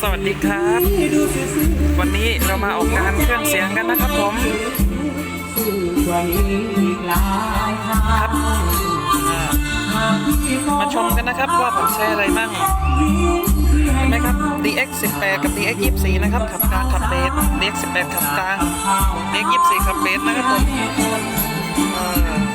สวัสดีครับ วันนี้เรามาออกงานเครื่องเสียงกันนะครับผมครับมาชมกันนะครับว่าผมใช้อะไรมั่งเห็นไหมครับ DX 18กับ DX 24นะครับขับกลางขับเบส DX 18ขับกลาง DX 24ขับเบสนะครับผม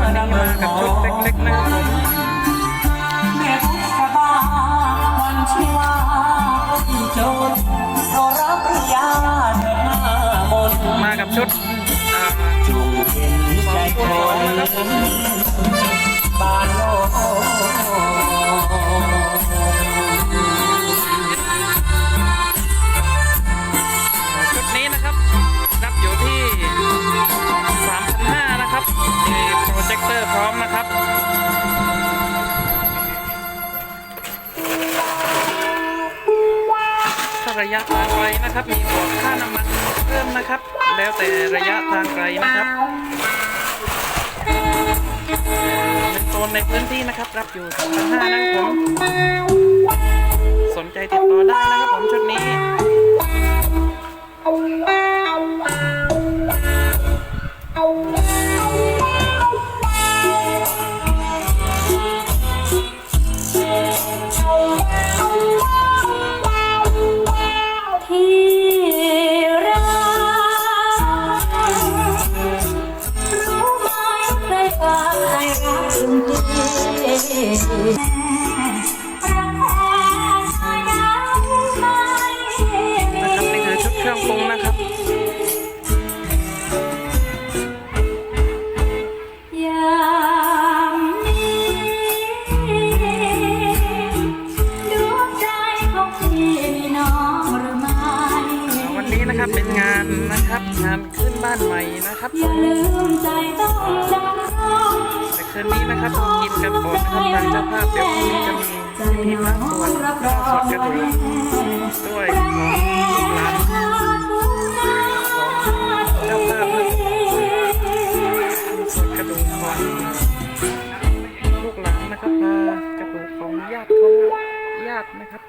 วันนี้มากับชุดเล็กๆนะครับผมแม่ทุกกระบาคนชื่อว่าคนโจรเรารับปริญาเธอหน้าบนมากับชุดจุงเป็นใจคน ระยะทางไกลนะครับ มีบวกค่าน้ำมันเพิ่มนะครับ แล้วแต่ระยะทางไกลนะครับเป็นโซนในพื้นที่นะครับ รับอยู่3,500นะครับผมสนใจติดต่อได้นะครับผม สุนทริ นะครับงานขึ้นบ้านใหม่นะครับอย่าลืมใจต้องจำร้องแต่คืนนี้นะครับต้องกินกันก่อนนะครับทางเจ้าภาพเดี๋ยวพรุ่งนี้จะมีพิธีน้มาองสวดรับรข้าวดกระดูกด้วยของลูกหลานเจ้าภาพนะครับสวดกระดูกของลูกหลานนะครับมากระดูกของญาติเขาญาตินะครับ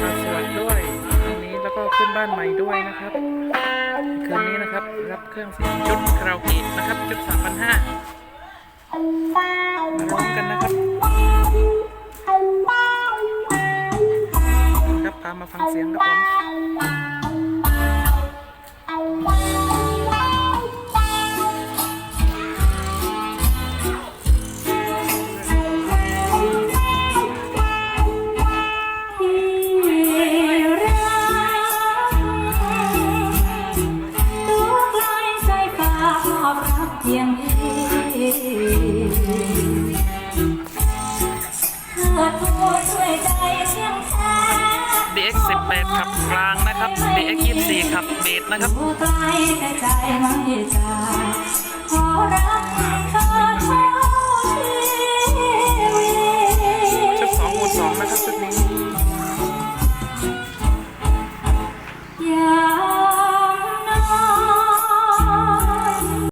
มาสวดด้วยคืนนี้แล้วก็ขึ้นบ้านใหม่ด้วยนะครับ คืนนี้นะครับ รับเครื่องเสียงชุดคาราโอเกะนะครับชุด3,500มาร้องกันนะครับครับพามมาฟังเสียงครับผม 8ขับกลางนะครับ DX 24ขับเบสนะครับ